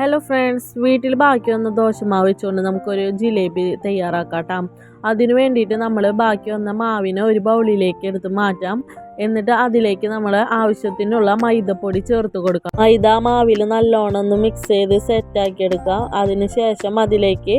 Hello friends വീട്ടിൽ ബാക്കി വന്ന ദോശമാവ് വെച്ചുകൊണ്ട് നമുക്കൊരു ജിലേബി തയ്യാറാക്കാം അതിന് വേണ്ടിയിട്ട് നമ്മൾ ബാക്കി വന്ന മാവിനെ ഒരു ബൗളിലേക്ക് എടുത്ത് മാറ്റാം. എന്നിട്ട് അതിലേക്ക് നമ്മൾ ആവശ്യത്തിനുള്ള മൈദപ്പൊടി ചേർത്ത് കൊടുക്കാം മൈദ മാവിൽ നല്ലോണം ഒന്ന് മിക്സ് ചെയ്ത് സെറ്റാക്കി എടുക്കാം അതിന് ശേഷം അതിലേക്ക്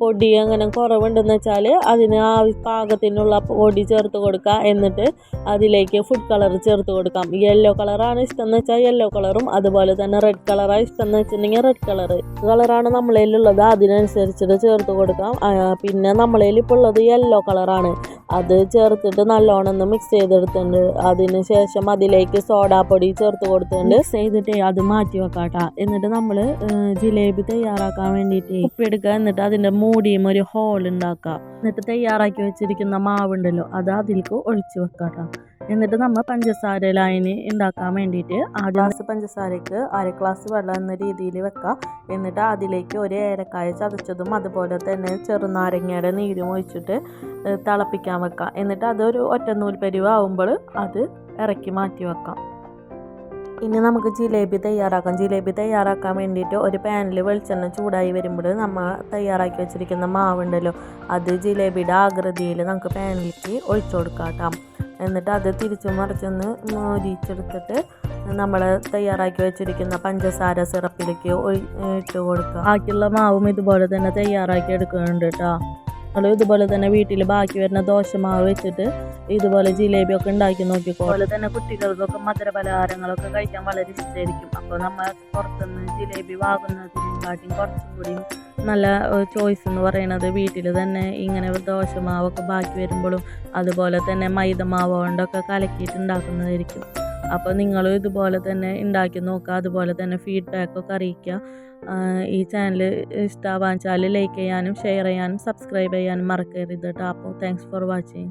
പൊടി അങ്ങനെ കുറവുണ്ടെന്ന് വെച്ചാൽ അതിന് ആ പാകത്തിനുള്ള പൊടി ചേർത്ത് കൊടുക്കുക. എന്നിട്ട് അതിലേക്ക് ഫുഡ് കളർ ചേർത്ത് കൊടുക്കാം. യെല്ലോ കളറാണ് ഇഷ്ടം എന്ന് വെച്ചാൽ യെല്ലോ കളറും അതുപോലെ തന്നെ റെഡ് കളറാണ് ഇഷ്ടം എന്ന് വെച്ചിട്ടുണ്ടെങ്കിൽ റെഡ് കളർ കളറാണ് നമ്മളതിലുള്ളത് അതിനനുസരിച്ചിട്ട് ചേർത്ത് കൊടുക്കാം. പിന്നെ നമ്മളതിൽ ഇപ്പോൾ ഉള്ളത് യെല്ലോ കളറാണ് അത് ചേർത്തിട്ട് നല്ലോണം ഒന്ന് മിക്സ് ചെയ്തെടുത്തിട്ടുണ്ട്. അതിന് ശേഷം അതിലേക്ക് സോഡാപ്പൊടി ചേർത്ത് കൊടുത്തിട്ടുണ്ട്. മിക്സ് ചെയ്തിട്ട് അത് മാറ്റി വെക്കാട്ടാ. എന്നിട്ട് നമ്മൾ ജിലേബി തയ്യാറാക്കാൻ വേണ്ടിയിട്ട് ഉപ്പെടുക്കുക എന്നിട്ട് അതിന്റെ മൂടിയും ഒരു ഹോൾ ഉണ്ടാക്കുക. എന്നിട്ട് തയ്യാറാക്കി വെച്ചിരിക്കുന്ന മാവുണ്ടല്ലോ അത് അതിലേക്ക് ഒഴിച്ച് വെക്കാട്ടാ. എന്നിട്ട് നമ്മൾ പഞ്ചസാര ലൈന് ഉണ്ടാക്കാൻ വേണ്ടിയിട്ട് ആ ഗ്ലാസ് പഞ്ചസാരക്ക് അര ഗ്ലാസ് വെള്ളം എന്ന രീതിയിൽ വെക്കാം. എന്നിട്ട് അതിലേക്ക് ഒരു ഏലക്കായ ചതച്ചതും അതുപോലെ തന്നെ ചെറുനാരങ്ങയുടെ നീരും ഒഴിച്ചിട്ട് തിളപ്പിക്കാൻ വെക്കാം. എന്നിട്ട് അതൊരു ഒറ്റ ഒറ്റനൂൽ ആവുമ്പോൾ അത് ഇറക്കി മാറ്റി വെക്കാം. ഇനി നമുക്ക് ജിലേബി തയ്യാറാക്കാം. ജിലേബി തയ്യാറാക്കാൻ വേണ്ടിയിട്ട് ഒരു പാനിൽ വെളിച്ചെണ്ണ ചൂടായി വരുമ്പോൾ നമ്മൾ തയ്യാറാക്കി വെച്ചിരിക്കുന്ന മാവുണ്ടല്ലോ അത് ജിലേബിയുടെ ആകൃതിയിൽ നമുക്ക് പാനിലേക്ക് ഒഴിച്ചു കൊടുക്കാം കേട്ടോ എന്നിട്ട് അത് തിരിച്ചു മറിച്ചൊന്ന് മോരിച്ചെടുത്തിട്ട് നമ്മൾ തയ്യാറാക്കി വെച്ചിരിക്കുന്ന പഞ്ചസാര സിറപ്പിലേക്ക് ഇട്ട് കൊടുക്കുക. ബാക്കിയുള്ള മാവും ഇതുപോലെ തന്നെ തയ്യാറാക്കി എടുക്കുന്നുണ്ട് കേട്ടോ. നമ്മൾ ഇതുപോലെ തന്നെ വീട്ടിൽ ബാക്കി വരുന്ന ദോശമാവ് വെച്ചിട്ട് ഇതുപോലെ ജിലേബി ഒക്കെ ഉണ്ടാക്കി നോക്കിക്കോ. അതുപോലെ തന്നെ കുട്ടികൾക്കൊക്കെ മധുര പലഹാരങ്ങളൊക്കെ കഴിക്കാൻ വളരെ ഇഷ്ടമായിരിക്കും അപ്പോൾ നമ്മൾ പുറത്തുനിന്ന് ജിലേബി വാങ്ങുന്നതിനെക്കാട്ടിയും കുറച്ചും കൂടി നല്ല ചോയ്സ് എന്ന് പറയുന്നത് വീട്ടിൽ തന്നെ ഇങ്ങനെ ദോശമാവൊക്കെ ബാക്കി വരുമ്പോഴും അതുപോലെ തന്നെ മൈദമാവ് കൊണ്ടൊക്കെ കലക്കിയിട്ട് ഉണ്ടാക്കുന്നതായിരിക്കും. അപ്പോൾ നിങ്ങളും ഇതുപോലെ തന്നെ ഉണ്ടാക്കി നോക്കുക. അതുപോലെ തന്നെ ഫീഡ്ബാക്കൊക്കെ അറിയിക്കുക. ഈ ചാനൽ ഇഷ്ടമാവാൻ വെച്ചാൽ ലൈക്ക് ചെയ്യാനും ഷെയർ ചെയ്യാനും സബ്സ്ക്രൈബ് ചെയ്യാനും മറക്കരുത് കേട്ടോ അപ്പോൾ താങ്ക്സ് ഫോർ വാച്ചിങ്